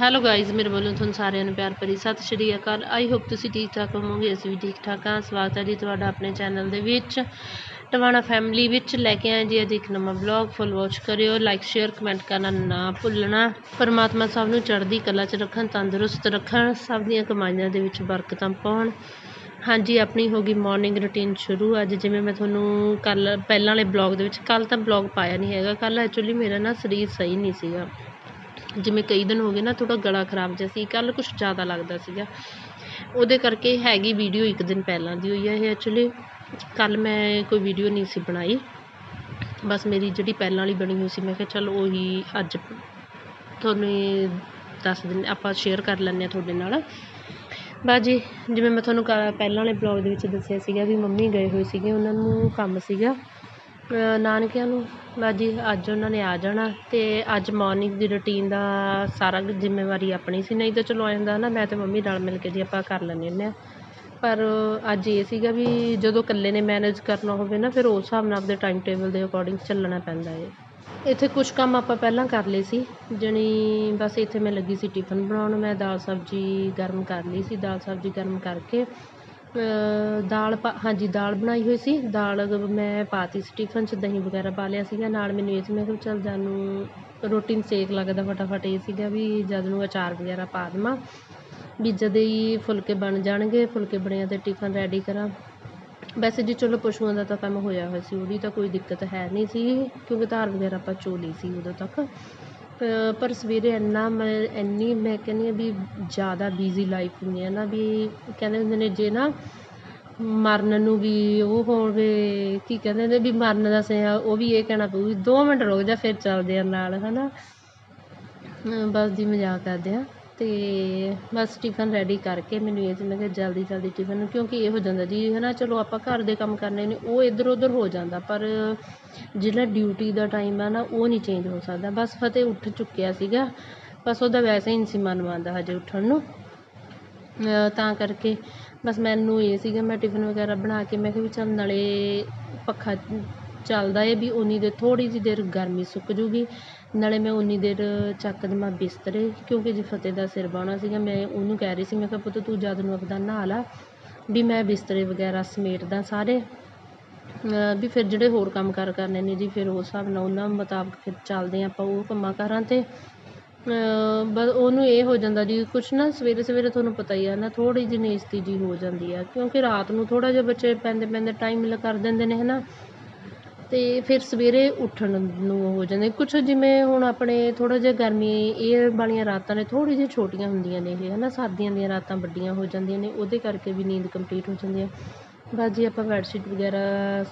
Hello guys ਮੇਰੇ ਵੱਲੋਂ ਤੁਹਾਨੂੰ ਸਾਰਿਆਂ ਨੂੰ ਪਿਆਰ ਭਰੀ ਸਤਿ ਸ਼੍ਰੀ ਅਕਾਲ। ਆਈ ਹੋਪ ਤੁਸੀਂ ਠੀਕ ਠਾਕ ਹੋਵੋਗੇ, ਅਸੀਂ ਵੀ ਠੀਕ ਠਾਕ ਹਾਂ। ਸਵਾਗਤ ਹੈ ਜੀ ਤੁਹਾਡਾ ਆਪਣੇ ਚੈਨਲ ਦੇ ਵਿੱਚ। ਟਵਾਣਾ ਫੈਮਿਲੀ ਵਿੱਚ ਲੈ ਕੇ ਆਏ ਜੀ ਅੱਜ ਇੱਕ ਨਵਾਂ ਬਲੌਗ ਫੁੱਲ ਵਾਚ ਕਰਿਓ ਲਾਈਕ ਸ਼ੇਅਰ ਕਮੈਂਟ ਕਰਨਾ ਨਾ ਭੁੱਲਣਾ। ਪਰਮਾਤਮਾ ਸਭ ਨੂੰ ਚੜ੍ਹਦੀ ਕਲਾ 'ਚ ਰੱਖਣ, ਤੰਦਰੁਸਤ ਰੱਖਣ, ਸਭ ਦੀਆਂ ਕਮਾਈਆਂ ਦੇ ਵਿੱਚ ਬਰਕਤਾਂ ਪਾਉਣ। ਹਾਂਜੀ, ਆਪਣੀ ਹੋ ਗਈ ਮਾਰਨਿੰਗ ਰੁਟੀਨ ਸ਼ੁਰੂ। ਅੱਜ ਜਿਵੇਂ ਮੈਂ ਤੁਹਾਨੂੰ ਕੱਲ ਪਹਿਲਾਂ ਵਾਲੇ ਬਲੌਗ ਦੇ ਵਿੱਚ ਕੱਲ ਤਾਂ ਬਲੌਗ ਪਾਇਆ ਨਹੀਂ ਹੈਗਾ। ਕੱਲ ਐਕਚੁਅਲੀ ਮੇਰਾ ਨਾ ਸਰੀਰ ਸਹੀ ਨਹੀਂ ਸੀਗਾ। ਜਿਵੇਂ ਕਈ ਦਿਨ ਹੋ ਗਏ ਨਾ ਥੋੜ੍ਹਾ ਗਲਾ ਖਰਾਬ ਜਿਹਾ ਸੀ, ਕੱਲ੍ਹ ਕੁਛ ਜ਼ਿਆਦਾ ਲੱਗਦਾ ਸੀਗਾ। ਉਹਦੇ ਕਰਕੇ ਹੈਗੀ ਵੀਡੀਓ ਇੱਕ ਦਿਨ ਪਹਿਲਾਂ ਦੀ ਹੋਈ ਹੈ ਇਹ ਐਕਚੁਲੀ ਕੱਲ੍ਹ ਮੈਂ ਕੋਈ ਵੀਡੀਓ ਨਹੀਂ ਸੀ ਬਣਾਈ। ਬਸ ਮੇਰੀ ਜਿਹੜੀ ਪਹਿਲਾਂ ਵਾਲੀ ਬਣੀ ਹੋਈ ਸੀ, ਮੈਂ ਕਿਹਾ ਚੱਲ ਉਹੀ ਅੱਜ ਤੁਹਾਨੂੰ ਦੱਸ ਦਿੰਦੇ ਆਪਾਂ ਸ਼ੇਅਰ ਕਰ ਲੈਂਦੇ ਹਾਂ ਤੁਹਾਡੇ ਨਾਲ। ਬਸ ਜੀ, ਜਿਵੇਂ ਮੈਂ ਤੁਹਾਨੂੰ ਕ- ਪਹਿਲਾਂ ਵਾਲੇ ਬਲੌਗ ਦੇ ਵਿੱਚ ਦੱਸਿਆ ਸੀਗਾ ਵੀ ਮੰਮੀ ਗਏ ਹੋਏ ਸੀਗੇ, ਉਹਨਾਂ ਨੂੰ ਕੰਮ ਸੀਗਾ। ਨਾਨਕਿਆਂ ਨੂੰ ਬਾਜ਼ੀ ਅੱਜ ਉਹਨਾਂ ਨੇ ਆ ਜਾਣਾ ਅਤੇ ਅੱਜ ਮੋਰਨਿੰਗ ਦੀ ਰੂਟੀਨ ਦਾ ਸਾਰਾ ਕੁ ਜ਼ਿੰਮੇਵਾਰੀ ਆਪਣੀ ਸੀ, ਨਹੀਂ ਤਾਂ ਚਲੋ ਆ ਜਾਂਦਾ ਨਾ ਮੈਂ ਤੇ ਮੰਮੀ ਰਲ਼ ਮਿਲ ਕੇ ਜੀ ਆਪਾਂ ਕਰ ਲੈਂਦੇ ਹੁੰਦੇ ਹਾਂ। ਪਰ ਅੱਜ ਇਹ ਸੀਗਾ ਵੀ ਜਦੋਂ ਇਕੱਲੇ ਨੇ ਮੈਨੇਜ ਕਰਨਾ ਹੋਵੇ ਨਾ, ਫਿਰ ਉਸ ਹਿਸਾਬ ਨਾਲ ਆਪਦੇ ਟਾਈਮ ਟੇਬਲ ਦੇ ਅਕੋਰਡਿੰਗ ਚੱਲਣਾ ਪੈਂਦਾ ਹੈ ਇੱਥੇ ਕੁਛ ਕੰਮ ਆਪਾਂ ਪਹਿਲਾਂ ਕਰ ਲਏ ਸੀ, ਜਾਣੀ ਬਸ ਇੱਥੇ ਮੈਂ ਲੱਗੀ ਸੀ ਟਿਫਨ ਬਣਾਉਣ, ਮੈਂ ਦਾਲ ਸਬਜ਼ੀ ਗਰਮ ਕਰ ਲਈ ਸੀ, ਦਾਲ ਸਬਜ਼ੀ ਗਰਮ ਕਰਕੇ ਦਾਲ ਪਾ ਹਾਂਜੀ, ਦਾਲ ਬਣਾਈ ਹੋਈ ਸੀ। ਦਾਲ ਮੈਂ ਪਾ ਤੀ ਸੀ ਟਿਫਨ 'ਚ, ਦਹੀਂ ਵਗੈਰਾ ਪਾ ਲਿਆ ਸੀਗਾ। ਨਾਲ ਮੈਨੂੰ ਇਹ ਸੀ, ਮੈਂ ਕਿਹਾ ਚੱਲ ਜਦ ਨੂੰ ਰੋਟੀ ਨੂੰ ਸੇਕ ਲੱਗਦਾ ਫਟਾਫਟ। ਇਹ ਸੀਗਾ ਵੀ ਜਦ ਨੂੰ ਅਚਾਰ ਵਗੈਰਾ ਪਾ ਦੇਵਾਂ, ਵੀ ਜਦ ਹੀ ਫੁਲਕੇ ਬਣ ਜਾਣਗੇ, ਫੁਲਕੇ ਬਣਿਆ ਤੇ ਟਿਫਨ ਰੈਡੀ ਕਰਾਂ। ਵੈਸੇ ਜੀ ਚਲੋ ਪਸ਼ੂਆਂ ਦਾ ਤਾਂ ਕੰਮ ਹੋਇਆ ਹੋਇਆ ਸੀ, ਉਹਦੀ ਤਾਂ ਕੋਈ ਦਿੱਕਤ ਹੈ ਨਹੀਂ ਸੀ, ਕਿਉਂਕਿ ਧਾਰ ਵਗੈਰਾ ਆਪਾਂ ਚੋ ਲਈ ਸੀ ਉਦੋਂ ਤੱਕ। ਪਰ ਸਵੇਰੇ ਇੰਨਾ ਮੈਂ, ਇੰਨੀ ਮੈਂ ਕਹਿੰਦੀ ਹਾਂ ਵੀ ਜ਼ਿਆਦਾ ਬਿਜ਼ੀ ਲਾਈਫ ਹੁੰਦੀ ਹੈ ਨਾ ਵੀ ਕਹਿੰਦੇ ਹੁੰਦੇ ਨੇ ਜੇ ਨਾ ਮਰਨ ਨੂੰ ਵੀ ਉਹ ਹੋਵੇ, ਕੀ ਕਹਿੰਦੇ ਨੇ ਵੀ ਮਰਨ ਦਾ ਸਿਆ ਉਹ ਵੀ ਇਹ ਕਹਿਣਾ ਪਊ ਵੀ ਦੋ ਮਿੰਟ ਰੁਕ ਜਾ ਫਿਰ ਚੱਲਦੇ ਆ ਨਾਲ ਹੈ ਨਾ ਬਸ ਜੀ ਮਜ਼ਾਕ ਕਰਦੇ ਹਾਂ। ਅਤੇ ਬਸ ਟਿਫਨ ਰੈਡੀ ਕਰਕੇ ਮੈਨੂੰ ਇਹ ਸੀ ਮੈਂ ਕਿਹਾ ਜਲਦੀ ਜਲਦੀ ਟਿਫਨ ਨੂੰ, ਕਿਉਂਕਿ ਇਹ ਹੋ ਜਾਂਦਾ ਜੀ ਹੈ ਨਾ ਚਲੋ ਆਪਾਂ ਘਰ ਦੇ ਕੰਮ ਕਰਨੇ ਨੇ, ਉਹ ਇੱਧਰ ਉੱਧਰ ਹੋ ਜਾਂਦਾ, ਪਰ ਜਿਹੜਾ ਡਿਊਟੀ ਦਾ ਟਾਈਮ ਆ ਨਾ, ਉਹ ਨਹੀਂ ਚੇਂਜ ਹੋ ਸਕਦਾ। ਬਸ ਫਤਿਹ ਉੱਠ ਚੁੱਕਿਆ ਸੀਗਾ, ਬਸ ਉਹਦਾ ਵੈਸੇ ਹੀ ਨਹੀਂ ਸੀ ਮਨ ਮੰਨਦਾ ਹਜੇ ਉੱਠਣ ਨੂੰ। ਤਾਂ ਕਰਕੇ ਬਸ ਮੈਨੂੰ ਇਹ ਸੀਗਾ, ਮੈਂ ਟਿਫਨ ਵਗੈਰਾ ਬਣਾ ਕੇ, ਮੈਂ ਕਿਹਾ ਵੀ ਚੱਲ ਨਾਲੇ ਪੱਖਾ ਚੱਲਦਾ ਏ ਵੀ ਉਨੀ ਦੇਰ ਥੋੜ੍ਹੀ ਜਿਹੀ ਦੇਰ ਗਰਮੀ ਸੁੱਕ ਜੂਗੀ। ਨਾਲੇ ਮੈਂ ਉਨੀ ਦੇਰ ਚੱਕ ਦੇਵਾਂ ਬਿਸਤਰੇ, ਕਿਉਂਕਿ ਜੇ ਫਤਿਹ ਦਾ ਸਿਰ ਬਾਹਣਾ ਸੀਗਾ, ਮੈਂ ਉਹਨੂੰ ਕਹਿ ਰਹੀ ਸੀ, ਮੈਂ ਕਿਹਾ ਪੁੱਤ ਤੂੰ ਜਦ ਨੂੰ ਆਪਦਾ ਨਹਾ ਲਾ, ਵੀ ਮੈਂ ਬਿਸਤਰੇ ਵਗੈਰਾ ਸਮੇਟਦਾ ਸਾਰੇ। ਵੀ ਫਿਰ ਜਿਹੜੇ ਹੋਰ ਕੰਮ ਕਾਰ ਕਰਨੇ ਨੇ ਜੀ, ਫਿਰ ਉਸ ਹਿਸਾਬ ਨਾਲ ਉਹਨਾਂ ਮੁਤਾਬਕ ਫਿਰ ਚੱਲਦੇ ਹਾਂ ਆਪਾਂ ਉਹ ਕੰਮਾਂ ਕਾਰਾਂ 'ਤੇ। ਬਸ ਉਹਨੂੰ ਇਹ ਹੋ ਜਾਂਦਾ ਜੀ, ਕੁਛ ਨਾ ਸਵੇਰੇ ਸਵੇਰੇ ਤੁਹਾਨੂੰ ਪਤਾ ਹੀ ਆ ਨਾ, ਥੋੜ੍ਹੀ ਜਿਹੀ ਨੇਸਤੀ ਜੀ ਹੋ ਜਾਂਦੀ ਆ, ਕਿਉਂਕਿ ਰਾਤ ਨੂੰ ਥੋੜ੍ਹਾ ਜਿਹਾ ਬੱਚੇ ਪੈਂਦੇ ਪੈਂਦੇ ਟਾਈਮ ਕਰ ਦਿੰਦੇ ਨੇ ਹੈ ਨਾ ਅਤੇ ਫਿਰ ਸਵੇਰੇ ਉੱਠਣ ਨੂੰ ਹੋ ਜਾਂਦੇ। ਕੁਛ ਜਿਵੇਂ ਹੁਣ ਆਪਣੇ ਥੋੜ੍ਹਾ ਜਿਹਾ ਗਰਮੀ, ਇਹ ਵਾਲੀਆਂ ਰਾਤਾਂ ਨੇ ਥੋੜ੍ਹੀ ਜਿਹੀ ਛੋਟੀਆਂ ਹੁੰਦੀਆਂ ਨੇ ਇਹ ਹੈ ਨਾ ਸਰਦੀਆਂ ਦੀਆਂ ਰਾਤਾਂ ਵੱਡੀਆਂ ਹੋ ਜਾਂਦੀਆਂ ਨੇ, ਉਹਦੇ ਕਰਕੇ ਵੀ ਨੀਂਦ ਕੰਪਲੀਟ ਹੋ ਜਾਂਦੀ ਹੈ ਬਸ ਜੀ ਆਪਾਂ ਬੈੱਡਸ਼ੀਟ ਵਗੈਰਾ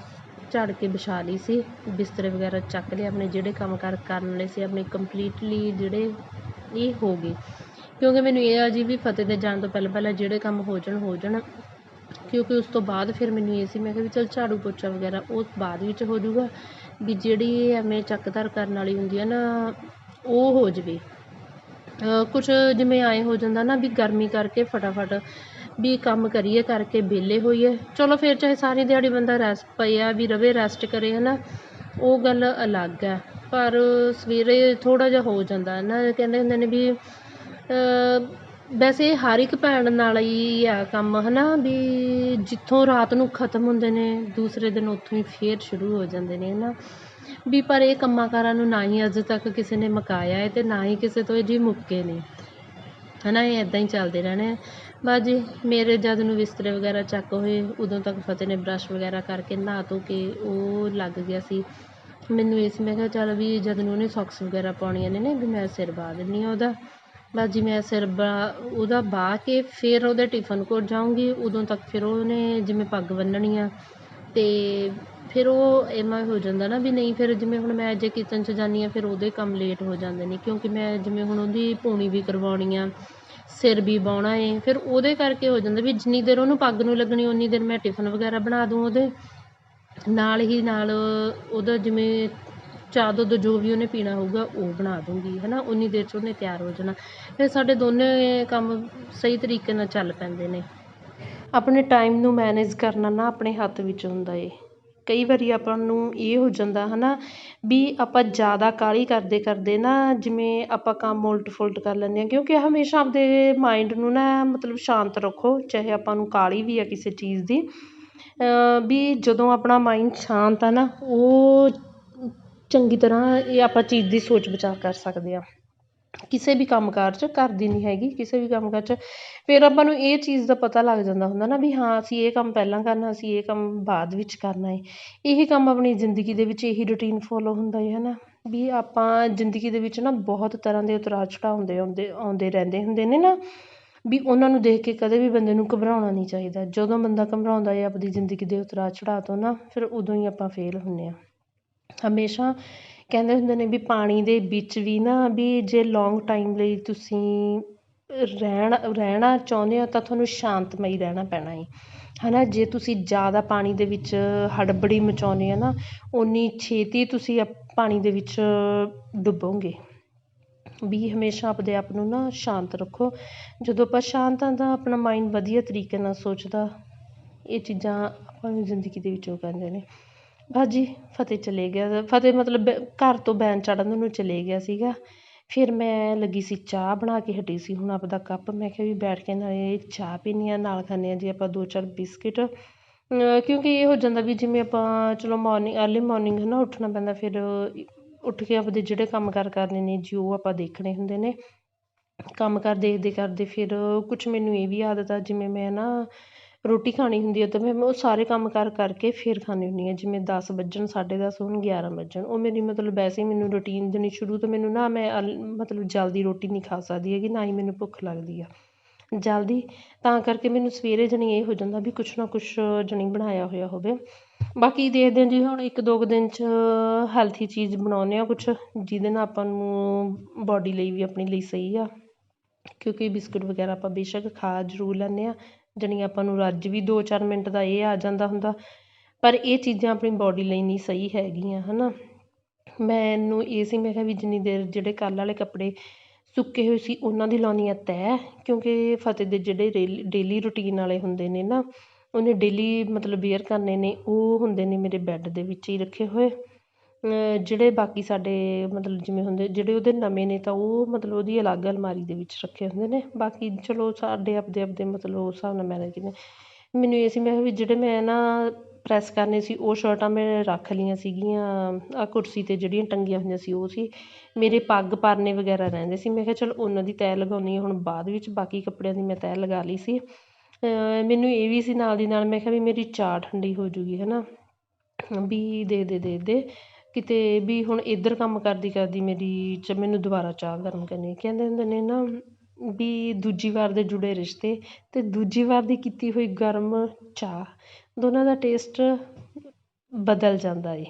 ਝਾੜ ਕੇ ਵਿਛਾ ਲਈ ਸੀ, ਬਿਸਤਰੇ ਵਗੈਰਾ ਚੱਕ ਲਏ, ਆਪਣੇ ਜਿਹੜੇ ਕੰਮ ਕਾਰ ਕਰਨ ਵਾਲੇ ਸੀ, ਆਪਣੇ ਕੰਪਲੀਟਲੀ ਜਿਹੜੇ ਇਹ ਹੋ ਗਏ। ਕਿਉਂਕਿ ਮੈਨੂੰ ਇਹ ਆ ਜੀ ਵੀ ਫਤਿਹ ਦੇ ਜਾਣ ਤੋਂ ਪਹਿਲਾਂ ਪਹਿਲਾਂ ਜਿਹੜੇ ਕੰਮ ਹੋ ਜਾਣ ਹੋ ਜਾਣ ਕਿਉਂਕਿ ਉਸ ਤੋਂ ਬਾਅਦ ਫਿਰ ਮੈਨੂੰ ਇਹ ਸੀ, ਮੈਂ ਕਿਹਾ ਵੀ ਚੱਲ ਝਾੜੂ ਪੋਚਾ ਵਗੈਰਾ ਉਹ ਬਾਅਦ ਵਿੱਚ ਹੋ ਜਾਊਗਾ ਵੀ ਜਿਹੜੀ ਐਵੇਂ ਚੱਕ ਕਰਨ ਵਾਲੀ ਹੁੰਦੀ ਹੈ ਨਾ, ਉਹ ਹੋ ਜਾਵੇ। ਕੁਛ ਜਿਵੇਂ ਐਂ ਹੋ ਜਾਂਦਾ ਨਾ ਵੀ ਗਰਮੀ ਕਰਕੇ ਫਟਾਫਟ ਵੀ ਕੰਮ ਕਰੀਏ ਕਰਕੇ ਵਿਹਲੇ ਹੋਈਏ। ਚਲੋ ਫਿਰ ਚਾਹੇ ਸਾਰੀ ਦਿਹਾੜੀ ਬੰਦਾ ਰੈਸਟ ਪਏ ਆ, ਵੀ ਰਵੇ ਰੈਸਟ ਕਰੇ ਹੈ ਨਾ ਉਹ ਗੱਲ ਅਲੱਗ ਹੈ ਪਰ ਸਵੇਰੇ ਥੋੜ੍ਹਾ ਜਿਹਾ ਹੋ ਜਾਂਦਾ, ਨਾ ਕਹਿੰਦੇ ਹੁੰਦੇ ਨੇ ਵੀ ਵੈਸੇ ਹਰ ਇੱਕ ਭੈਣ ਨਾਲ ਹੀ ਆ ਕੰਮ ਹੈ ਨਾ ਵੀ ਜਿੱਥੋਂ ਰਾਤ ਨੂੰ ਖਤਮ ਹੁੰਦੇ ਨੇ, ਦੂਸਰੇ ਦਿਨ ਉੱਥੋਂ ਹੀ ਫਿਰ ਸ਼ੁਰੂ ਹੋ ਜਾਂਦੇ ਨੇ ਹੈ ਨਾ ਵੀ ਪਰ ਇਹ ਕੰਮਾਂ ਕਾਰਾਂ ਨੂੰ ਨਾ ਹੀ ਅੱਜ ਤੱਕ ਕਿਸੇ ਨੇ ਮੁਕਾਇਆ ਹੈ ਅਤੇ ਨਾ ਹੀ ਕਿਸੇ ਤੋਂ ਇਹ ਜੀ ਮੁੱਕੇ ਨੇ। ਹੈ ਨਾ ਇਹ ਇੱਦਾਂ ਹੀ ਚੱਲਦੇ ਰਹਿਣੇ ਆ। ਬਸ ਜੀ, ਮੇਰੇ ਜਦ ਨੂੰ ਬਿਸਤਰੇ ਵਗੈਰਾ ਚੱਕ ਹੋਏ, ਉਦੋਂ ਤੱਕ ਫਤਿਹ ਨੇ ਬਰੱਸ਼ ਵਗੈਰਾ ਕਰਕੇ ਨਹਾ ਧੋ ਕੇ ਉਹ ਲੱਗ ਗਿਆ ਸੀ। ਮੈਨੂੰ ਇਸ ਸੀ ਮੈਂ ਕਿਹਾ, ਚੱਲ ਵੀ ਜਦ ਨੂੰ ਉਹਨੇ ਸੌਕਸ ਵਗੈਰਾ ਪਾਉਣੀਆਂ ਨੇ ਨਾ, ਵੀ ਮੈਂ ਸਿਰ ਬਾਹ ਦਿੰਦੀ ਹਾਂ ਉਹਦਾ। ਬਸ ਜੀ ਮੈਂ ਸਿਰ ਬਾ, ਉਹਦਾ ਬਾਹ ਕੇ ਫਿਰ ਉਹਦੇ ਟਿਫਨ ਕੋਲ ਜਾਊਂਗੀ, ਉਦੋਂ ਤੱਕ ਫਿਰ ਉਹਨੇ ਜਿਵੇਂ ਪੱਗ ਬੰਨ੍ਹਣੀ ਆ ਅਤੇ ਫਿਰ ਉਹ ਐਵੇਂ ਹੋ ਜਾਂਦਾ ਨਾ ਵੀ ਨਹੀਂ, ਫਿਰ ਜਿਵੇਂ ਹੁਣ ਮੈਂ ਜੇ ਕਿਚਨ 'ਚ ਜਾਂਦੀ ਹਾਂ, ਫਿਰ ਉਹਦੇ ਕੰਮ ਲੇਟ ਹੋ ਜਾਂਦੇ ਨੇ, ਕਿਉਂਕਿ ਮੈਂ ਜਿਵੇਂ ਹੁਣ ਉਹਦੀ ਪੂਣੀ ਵੀ ਕਰਵਾਉਣੀ ਆ, ਸਿਰ ਵੀ ਵਾਹੁਣਾ ਏ, ਫਿਰ ਉਹਦੇ ਕਰਕੇ ਹੋ ਜਾਂਦਾ ਵੀ ਜਿੰਨੀ ਦੇਰ ਉਹਨੂੰ ਪੱਗ ਨੂੰ ਲੱਗਣੀ, ਉਨੀ ਦੇਰ ਮੈਂ ਟਿਫਨ ਵਗੈਰਾ ਬਣਾ ਦੂੰ ਉਹਦੇ। ਨਾਲ ਹੀ ਨਾਲ ਉਹਦਾ ਜਿਵੇਂ ਚਾਹ ਦੁੱਧ ਜੋ ਵੀ ਉਹਨੇ ਪੀਣਾ ਹੋਊਗਾ, ਉਹ ਬਣਾ ਦੂੰਗੀ ਹੈ ਨਾ ਉਨੀ ਦੇਰ 'ਚ ਉਹਨੇ ਤਿਆਰ ਹੋ ਜਾਣਾ। ਫਿਰ ਸਾਡੇ ਦੋਨੇ ਕੰਮ ਸਹੀ ਤਰੀਕੇ ਨਾਲ ਚੱਲ ਪੈਂਦੇ ਨੇ। ਆਪਣੇ ਟਾਈਮ ਨੂੰ ਮੈਨੇਜ ਕਰਨਾ ਨਾ ਆਪਣੇ ਹੱਥ ਵਿੱਚ ਹੁੰਦਾ ਏ। ਕਈ ਵਾਰੀ ਆਪਾਂ ਨੂੰ ਇਹ ਹੋ ਜਾਂਦਾ ਹੈ ਨਾ ਵੀ ਆਪਾਂ ਜ਼ਿਆਦਾ ਕਾਹਲੀ ਕਰਦੇ ਕਰਦੇ ਨਾ ਜਿਵੇਂ ਆਪਾਂ ਕੰਮ ਉਲਟ ਫੁਲਟ ਕਰ ਲੈਂਦੇ ਹਾਂ, ਕਿਉਂਕਿ ਹਮੇਸ਼ਾ ਆਪਦੇ ਮਾਇੰਡ ਨੂੰ ਨਾ ਮਤਲਬ ਸ਼ਾਂਤ ਰੱਖੋ, ਚਾਹੇ ਆਪਾਂ ਨੂੰ ਕਾਹਲੀ ਵੀ ਆ ਕਿਸੇ ਚੀਜ਼ ਦੀ। ਵੀ ਜਦੋਂ ਆਪਣਾ ਮਾਇੰਡ ਸ਼ਾਂਤ ਆ ਨਾ, ਉਹ ਚੰਗੀ ਤਰ੍ਹਾਂ ਇਹ ਆਪਾਂ ਚੀਜ਼ ਦੀ ਸੋਚ ਵਿਚਾਰ ਕਰ ਸਕਦੇ ਹਾਂ। ਕਿਸੇ ਵੀ ਕੰਮ ਕਾਰ 'ਚ ਘਰ ਦੀ ਨਹੀਂ ਹੈਗੀ, ਕਿਸੇ ਵੀ ਕੰਮ ਕਾਰ 'ਚ ਫਿਰ ਆਪਾਂ ਨੂੰ ਇਹ ਚੀਜ਼ ਦਾ ਪਤਾ ਲੱਗ ਜਾਂਦਾ ਹੁੰਦਾ ਨਾ ਵੀ ਹਾਂ, ਅਸੀਂ ਇਹ ਕੰਮ ਪਹਿਲਾਂ ਕਰਨਾ, ਅਸੀਂ ਇਹ ਕੰਮ ਬਾਅਦ ਵਿੱਚ ਕਰਨਾ ਹੈ ਇਹ ਕੰਮ ਆਪਣੀ ਜ਼ਿੰਦਗੀ ਦੇ ਵਿੱਚ ਇਹੀ ਰੂਟੀਨ ਫੋਲੋ ਹੁੰਦਾ ਹੈ ਨਾ ਵੀ ਆਪਾਂ ਜ਼ਿੰਦਗੀ ਦੇ ਵਿੱਚ ਨਾ ਬਹੁਤ ਤਰ੍ਹਾਂ ਦੇ ਉਤਰਾਅ ਚੜਾਅ ਹੁੰਦੇ ਆਉਂਦੇ ਆਉਂਦੇ ਰਹਿੰਦੇ ਹੁੰਦੇ ਨੇ ਨਾ, ਵੀ ਉਹਨਾਂ ਨੂੰ ਦੇਖ ਕੇ ਕਦੇ ਵੀ ਬੰਦੇ ਨੂੰ ਘਬਰਾਉਣਾ ਨਹੀਂ ਚਾਹੀਦਾ। ਜਦੋਂ ਬੰਦਾ ਘਬਰਾਉਂਦਾ ਹੈ ਆਪਣੀ ਜ਼ਿੰਦਗੀ ਦੇ ਉਤਰਾਅ ਚੜਾਅ ਤੋਂ ਨਾ, ਫਿਰ ਉਦੋਂ ਹੀ ਆਪਾਂ ਫੇਲ ਹੁੰਦੇ ਹਾਂ ਹਮੇਸ਼ਾ ਕਹਿੰਦੇ ਹੁੰਦੇ ਨੇ ਵੀ ਪਾਣੀ ਦੇ ਵਿੱਚ ਵੀ ਨਾ ਵੀ ਜੇ ਲੌਂਗ ਟਾਈਮ ਲਈ ਤੁਸੀਂ ਰਹਿਣਾ ਰਹਿਣਾ ਚਾਹੁੰਦੇ ਹੋ ਤਾਂ ਤੁਹਾਨੂੰ ਸ਼ਾਂਤਮਈ ਰਹਿਣਾ ਪੈਣਾ ਹੈ ਹੈ ਨਾ ਜੇ ਤੁਸੀਂ ਜ਼ਿਆਦਾ ਪਾਣੀ ਦੇ ਵਿੱਚ ਹੜਬੜੀ ਮਚਾਉਂਦੇ ਆ ਨਾ ਉਨੀ ਛੇਤੀ ਤੁਸੀਂ ਪਾਣੀ ਦੇ ਵਿੱਚ ਡੁੱਬੋਗੇ। ਵੀ ਹਮੇਸ਼ਾ ਆਪਦੇ ਆਪ ਨੂੰ ਨਾ ਸ਼ਾਂਤ ਰੱਖੋ। ਜਦੋਂ ਆਪਾਂ ਸ਼ਾਂਤ ਹਾਂ ਤਾਂ ਆਪਣਾ ਮਾਇੰਡ ਵਧੀਆ ਤਰੀਕੇ ਨਾਲ ਸੋਚਦਾ, ਇਹ ਚੀਜ਼ਾਂ ਆਪਾਂ ਨੂੰ ਜ਼ਿੰਦਗੀ ਦੇ ਵਿੱਚ ਉਹ ਕਹਿੰਦੇ ਨੇ। ਬਸ ਜੀ ਫਤਿਹ ਚਲੇ ਗਿਆ ਫਤਿਹ ਮਤਲਬ ਘਰ ਤੋਂ ਬੈਨ ਚੜ੍ਹਨ ਨੂੰ ਚਲੇ ਗਿਆ ਸੀਗਾ। ਫਿਰ ਮੈਂ ਲੱਗੀ ਸੀ ਚਾਹ ਬਣਾ ਕੇ ਹਟੀ ਸੀ, ਹੁਣ ਆਪਦਾ ਕੱਪ, ਮੈਂ ਕਿਹਾ ਵੀ ਬੈਠ ਕੇ ਨਾਲੇ ਚਾਹ ਪੀਂਦੇ ਹਾਂ, ਨਾਲ ਖਾਂਦੇ ਹਾਂ ਜੀ ਆਪਾਂ ਦੋ ਚਾਰ ਬਿਸਕਿਟ। ਕਿਉਂਕਿ ਇਹ ਹੋ ਜਾਂਦਾ ਵੀ ਜਿਵੇਂ ਆਪਾਂ, ਚਲੋ ਮੋਰਨਿੰਗ ਅਰਲੀ ਮੋਰਨਿੰਗ ਹੈ ਨਾ ਉੱਠਣਾ ਪੈਂਦਾ, ਫਿਰ ਉੱਠ ਕੇ ਆਪਦੇ ਜਿਹੜੇ ਕੰਮ ਕਾਰ ਕਰਨੇ ਨੇ, ਜੀ ਉਹ ਆਪਾਂ ਦੇਖਣੇ ਹੁੰਦੇ ਨੇ। ਕੰਮ ਕਾਰ ਦੇਖਦੇ ਕਰਦੇ ਫਿਰ ਕੁਛ ਮੈਨੂੰ ਇਹ ਵੀ ਆਦਤ ਆ, ਜਿਵੇਂ ਮੈਂ ਨਾ ਰੋਟੀ ਖਾਣੀ ਹੁੰਦੀ ਹੈ, ਤਾਂ ਮੈਂ ਉਹ ਸਾਰੇ ਕੰਮ ਕਾਰ ਕਰਕੇ ਫਿਰ ਖਾਂਦੀ ਹੁੰਦੀ ਹਾਂ। ਜਿਵੇਂ ਦਸ ਵੱਜਣ, ਸਾਢੇ ਦਸ ਹੋਣ, ਗਿਆਰਾਂ ਵੱਜਣ। ਉਹ ਮੇਰੀ ਮਤਲਬ ਵੈਸੇ ਹੀ ਮੈਨੂੰ ਰੂਟੀਨ ਜਾਣੀ ਸ਼ੁਰੂ ਤੋਂ ਮੈਨੂੰ ਨਾ ਮੈਂ ਅਲ ਮਤਲਬ ਜਲਦੀ ਰੋਟੀ ਨਹੀਂ ਖਾ ਸਕਦੀ ਹੈਗੀ, ਨਾ ਹੀ ਮੈਨੂੰ ਭੁੱਖ ਲੱਗਦੀ ਆ। ਜਲਦੀ ਤਾਂ ਕਰਕੇ ਮੈਨੂੰ ਸਵੇਰੇ ਜਾਣੀ ਇਹ ਹੋ ਜਾਂਦਾ ਵੀ ਕੁਛ ਨਾ ਕੁਛ ਜਾਣੀ ਬਣਾਇਆ ਹੋਇਆ ਹੋਵੇ। ਬਾਕੀ ਦੇਖਦੇ ਹਾਂ ਜੀ, ਹੁਣ ਇੱਕ ਦੋ ਕੁ ਦਿਨ 'ਚ ਹੈਲਥੀ ਚੀਜ਼ ਬਣਾਉਂਦੇ ਹਾਂ ਕੁਛ, ਜਿਹਦੇ ਨਾਲ ਆਪਾਂ ਨੂੰ ਬੋਡੀ ਲਈ ਵੀ ਆਪਣੀ ਲਈ ਸਹੀ ਆ। ਕਿਉਂਕਿ ਬਿਸਕੁਟ ਵਗੈਰਾ ਆਪਾਂ ਬੇਸ਼ੱਕ ਖਾ ਜ਼ਰੂਰ ਲੈਂਦੇ ਹਾਂ। ਜਾਣੀ ਆਪਾਂ ਨੂੰ ਰੱਜ ਵੀ ਦੋ ਚਾਰ ਮਿੰਟ ਦਾ ਇਹ ਆ ਜਾਂਦਾ ਹੁੰਦਾ, ਪਰ ਇਹ ਚੀਜ਼ਾਂ ਆਪਣੀ ਬੋਡੀ ਲਈ ਨਹੀਂ ਸਹੀ ਹੈਗੀਆਂ ਹੈ ਨਾ ਮੈਨੂੰ ਇਹ ਸੀ, ਮੈਂ ਕਿਹਾ ਵੀ ਜਿੰਨੀ ਦੇਰ ਜਿਹੜੇ ਕੱਲ੍ਹ ਵਾਲੇ ਕੱਪੜੇ ਸੁੱਕੇ ਹੋਏ ਸੀ, ਉਹਨਾਂ ਦੀ ਲਾਉਣੀ ਆ ਤੈਅ ਕਿਉਂਕਿ ਫਤਿਹ ਦੇ ਜਿਹੜੇ ਡੇਲੀ ਰੂਟੀਨ ਵਾਲੇ ਹੁੰਦੇ ਨੇ ਨਾ, ਉਹਨੇ ਡੇਲੀ ਮਤਲਬ ਵੇਅਰ ਕਰਨੇ ਨੇ, ਉਹ ਹੁੰਦੇ ਨੇ ਮੇਰੇ ਬੈੱਡ ਦੇ ਵਿੱਚ ਹੀ ਰੱਖੇ ਹੋਏ। ਜਿਹੜੇ ਬਾਕੀ ਸਾਡੇ ਮਤਲਬ ਜਿਵੇਂ ਹੁੰਦੇ, ਜਿਹੜੇ ਉਹਦੇ ਨਵੇਂ ਨੇ ਤਾਂ ਉਹ ਮਤਲਬ ਉਹਦੀ ਅਲੱਗ ਅਲਮਾਰੀ ਦੇ ਵਿੱਚ ਰੱਖੇ ਹੁੰਦੇ ਨੇ। ਬਾਕੀ ਚਲੋ ਸਾਡੇ ਆਪਦੇ ਆਪਦੇ ਮਤਲਬ ਉਸ ਹਿਸਾਬ ਨਾਲ ਮੈਨੇਜ ਨੇ ਮੈਨੂੰ ਇਹ ਸੀ, ਮੈਂ ਵੀ ਜਿਹੜੇ ਮੈਂ ਨਾ ਪ੍ਰੈਸ ਕਰਨੇ ਸੀ, ਉਹ ਸ਼ਰਟਾਂ ਮੈਂ ਰੱਖ ਲਈਆਂ ਸੀਗੀਆਂ। ਆਹ ਕੁਰਸੀ 'ਤੇ ਜਿਹੜੀਆਂ ਟੰਗੀਆਂ ਹੋਈਆਂ ਸੀ, ਉਹ ਸੀ। ਮੇਰੇ ਪੱਗ ਪਰਨੇ ਵਗੈਰਾ ਰਹਿੰਦੇ ਸੀ। ਮੈਂ ਕਿਹਾ ਚਲ ਉਹਨਾਂ ਦੀ ਤੈਅ ਲਗਾਉਂਦੀ ਹਾਂ ਹੁਣ ਬਾਅਦ ਵਿੱਚ, ਬਾਕੀ ਕੱਪੜਿਆਂ ਦੀ ਮੈਂ ਤੈਅ ਲਗਾ ਲਈ ਸੀ। ਮੈਨੂੰ ਇਹ ਵੀ ਸੀ ਨਾਲ ਦੀ ਨਾਲ, ਮੈਂ ਕਿਹਾ ਵੀ ਮੇਰੀ ਚਾਹ ਠੰਡੀ ਹੋ ਜੂਗੀ ਹੈ ਨਾ ਵੀ ਦੇ ਦੇ ਦੇ ਦੇ। ਕਿਤੇ ਵੀ ਹੁਣ ਇੱਧਰ ਕੰਮ ਕਰਦੀ ਕਰਦੀ ਮੇਰੀ ਚ ਮੈਨੂੰ ਦੁਬਾਰਾ ਚਾਹ ਗਰਮ ਕਰਨੀ ਕਹਿੰਦੇ ਹੁੰਦੇ ਨੇ ਨਾ ਵੀ ਦੂਜੀ ਵਾਰ ਦੇ ਜੁੜੇ ਰਿਸ਼ਤੇ ਅਤੇ ਦੂਜੀ ਵਾਰ ਦੀ ਕੀਤੀ ਹੋਈ ਗਰਮ ਚਾਹ, ਦੋਨਾਂ ਦਾ ਟੇਸਟ ਬਦਲ ਜਾਂਦਾ ਏ।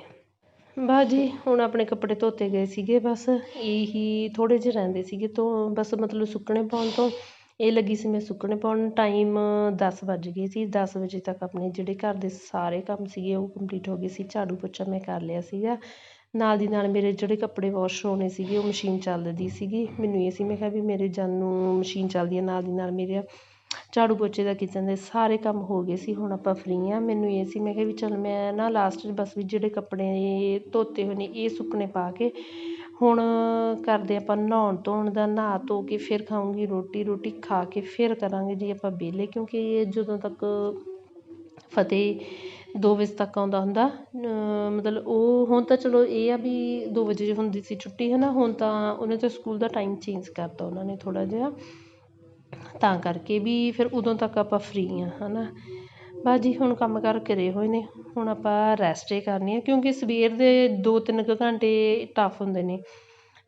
ਬਸ ਜੀ, ਹੁਣ ਆਪਣੇ ਕੱਪੜੇ ਧੋਤੇ ਗਏ ਸੀਗੇ, ਬਸ ਇਹੀ ਥੋੜ੍ਹੇ ਜਿਹੇ ਰਹਿੰਦੇ ਸੀਗੇ ਧੋ ਬਸ ਮਤਲਬ ਸੁੱਕਣੇ ਪਾਉਣ ਤੋਂ ਇਹ ਲੱਗੀ ਸੀ ਮੈਂ ਸੁੱਕਣੇ ਪਾਉਣ ਟਾਈਮ ਦਸ ਵੱਜ ਗਏ ਸੀ, ਦਸ ਵਜੇ ਤੱਕ ਆਪਣੇ ਜਿਹੜੇ ਘਰ ਦੇ ਸਾਰੇ ਕੰਮ ਸੀਗੇ ਉਹ ਕੰਪਲੀਟ ਹੋ ਗਏ ਸੀ, ਝਾੜੂ ਪੋਚਾ ਮੈਂ ਕਰ ਲਿਆ ਸੀਗਾ। ਨਾਲ ਦੀ ਨਾਲ ਮੇਰੇ ਜਿਹੜੇ ਕੱਪੜੇ ਵਾਸ਼ ਹੋਣੇ ਸੀਗੇ ਉਹ ਮਸ਼ੀਨ ਚੱਲਦੀ ਸੀਗੀ। ਮੈਨੂੰ ਇਹ ਸੀ, ਮੈਂ ਕਿਹਾ ਵੀ ਮੇਰੇ ਜਨ ਨੂੰ ਮਸ਼ੀਨ ਚੱਲਦੀ ਹੈ ਨਾਲ ਦੀ ਨਾਲ ਮੇਰੇ ਝਾੜੂ ਪੋਚੇ ਦਾ ਕਿਚਨ ਦੇ ਸਾਰੇ ਕੰਮ ਹੋ ਗਏ ਸੀ, ਹੁਣ ਆਪਾਂ ਫਰੀ ਹਾਂ ਮੈਨੂੰ ਇਹ ਸੀ, ਮੈਂ ਕਿਹਾ ਵੀ ਚੱਲ ਮੈਂ ਨਾ ਲਾਸਟ 'ਚ ਬਸ ਵੀ ਜਿਹੜੇ ਕੱਪੜੇ ਧੋਤੇ ਹੋਏ ਨੇ, ਇਹ ਸੁੱਕਣੇ ਪਾ ਕੇ ਹੁਣ ਕਰਦੇ ਆਪਾਂ ਨਹਾਉਣ ਧੋਣ ਦਾ, ਨਹਾ ਧੋ ਕੇ ਫਿਰ ਖਾਊਂਗੀ ਰੋਟੀ ਰੋਟੀ ਖਾ ਕੇ ਫਿਰ ਕਰਾਂਗੇ ਜੀ ਆਪਾਂ ਵਿਹਲੇ, ਕਿਉਂਕਿ ਜਦੋਂ ਤੱਕ ਫਤਿਹ ਦੋ ਵਜੇ ਤੱਕ ਆਉਂਦਾ ਹੁੰਦਾ ਮਤਲਬ ਉਹ, ਹੁਣ ਤਾਂ ਚਲੋ ਇਹ ਆ ਵੀ ਦੋ ਵਜੇ ਹੁੰਦੀ ਸੀ ਛੁੱਟੀ ਹੈ ਨਾ ਹੁਣ ਤਾਂ ਉਹਨੇ ਤਾਂ ਸਕੂਲ ਦਾ ਟਾਈਮ ਚੇਂਜ ਕਰਤਾ ਉਹਨਾਂ ਨੇ ਥੋੜ੍ਹਾ ਜਿਹਾ। ਤਾਂ ਕਰਕੇ ਵੀ ਫਿਰ ਉਦੋਂ ਤੱਕ ਆਪਾਂ ਫਰੀ ਹਾਂ ਹੈ ਨਾ ਬਸ ਜੀ ਹੁਣ ਕੰਮ ਕਾਰ ਕਰੇ ਹੋਏ ਨੇ। ਹੁਣ ਆਪਾਂ ਰੈਸਟ ਹੀ ਕਰਨੀ ਹੈ ਕਿਉਂਕਿ ਸਵੇਰ ਦੇ ਦੋ ਤਿੰਨ ਕੁ ਘੰਟੇ ਟਫ ਹੁੰਦੇ ਨੇ।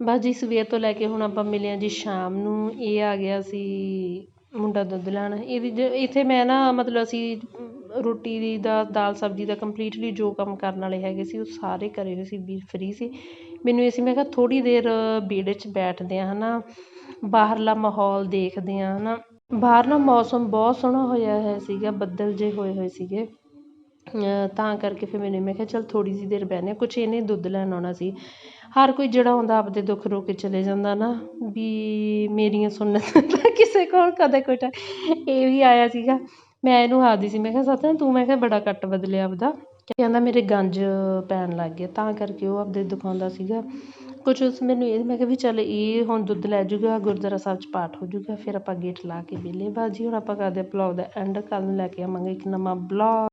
ਬਸ ਜੀ ਸਵੇਰ ਤੋਂ ਲੈ ਕੇ ਹੁਣ ਆਪਾਂ ਮਿਲੇ ਹਾਂ ਜੀ ਸ਼ਾਮ ਨੂੰ। ਇਹ ਆ ਗਿਆ ਸੀ ਮੁੰਡਾ ਦੁੱਧ ਲੈਣ। ਇਹਦੀ ਜ, ਇੱਥੇ ਮੈਂ ਨਾ ਮਤਲਬ ਅਸੀਂ ਰੋਟੀ ਦੀ ਦਾ, ਦਾਲ ਸਬਜ਼ੀ ਦਾ ਕੰਪਲੀਟਲੀ ਜੋ ਕੰਮ ਕਰਨ ਵਾਲੇ ਹੈਗੇ ਸੀ, ਉਹ ਸਾਰੇ ਕਰੇ ਹੋਏ ਸੀ, ਵੀ ਫਰੀ ਸੀ। ਮੈਨੂੰ ਇਹ ਸੀ, ਮੈਂ ਕਿਹਾ ਥੋੜ੍ਹੀ ਦੇਰ ਵਿਹੜੇ 'ਚ ਬੈਠਦੇ ਹਾਂ ਹੈ ਨਾ ਬਾਹਰਲਾ ਮਾਹੌਲ ਦੇਖਦੇ ਹਾਂ ਹੈ ਨਾ ਬਾਹਰ ਨਾ ਮੌਸਮ ਬਹੁਤ ਸੋਹਣਾ ਹੋਇਆ ਹੋਇਆ ਸੀਗਾ, ਬੱਦਲ ਜਿਹੇ ਹੋਏ ਹੋਏ ਸੀਗੇ। ਤਾਂ ਕਰਕੇ ਫਿਰ ਮੈਨੇ, ਮੈਂ ਕਿਹਾ ਚੱਲ ਥੋੜ੍ਹੀ ਜਿਹੀ ਦੇਰ ਬਹਿੰਦੇ ਕੁਛ ਇਹਨੇ ਦੁੱਧ ਲੈਣ ਆਉਣਾ ਸੀ। ਹਰ ਕੋਈ ਜਿਹੜਾ ਆਉਂਦਾ ਆਪਦੇ ਦੁੱਖ ਰੋ ਕੇ ਚਲੇ ਜਾਂਦਾ ਨਾ, ਵੀ ਮੇਰੀਆਂ ਸੁਣਨ ਕਿਸੇ ਕੋਲ ਕਦੇ ਕੋਈ ਇਹ ਵੀ ਆਇਆ ਸੀਗਾ। ਮੈਂ ਇਹਨੂੰ ਆਖਦੀ ਸੀ, ਮੈਂ ਕਿਹਾ ਸਤਿ ਤੂੰ ਮੈਂ ਕਿਹਾ ਬੜਾ ਕੱਟ ਬਦਲਿਆ ਆਪਦਾ। ਕਹਿੰਦਾ ਮੇਰੇ ਗੰਜ ਪੈਣ ਲੱਗ ਗਏ, ਤਾਂ ਕਰਕੇ ਉਹ ਆਪਦੇ ਦਿਖਾਉਂਦਾ ਸੀਗਾ। ਕੁਛ ਉਸ ਮੈਨੂੰ ਇਹ, ਮੈਂ ਕਿਹਾ ਵੀ ਚੱਲ ਇਹ ਹੁਣ ਦੁੱਧ ਲੈ ਜੂਗਾ, ਗੁਰਦੁਆਰਾ ਸਾਹਿਬ 'ਚ ਪਾਠ ਹੋ ਜਾਊਗਾ ਫਿਰ ਆਪਾਂ ਗੇਟ ਲਾ ਕੇ ਵਿਹਲੇ ਬਾਜੀ, ਹੁਣ ਆਪਾਂ ਕਰਦੇ ਹਾਂ ਬਲੌਗ ਦਾ ਐਂਡ ਕੱਲ੍ਹ ਨੂੰ ਲੈ ਕੇ ਆਵਾਂਗੇ ਇੱਕ ਨਵਾਂ ਬਲੌਗ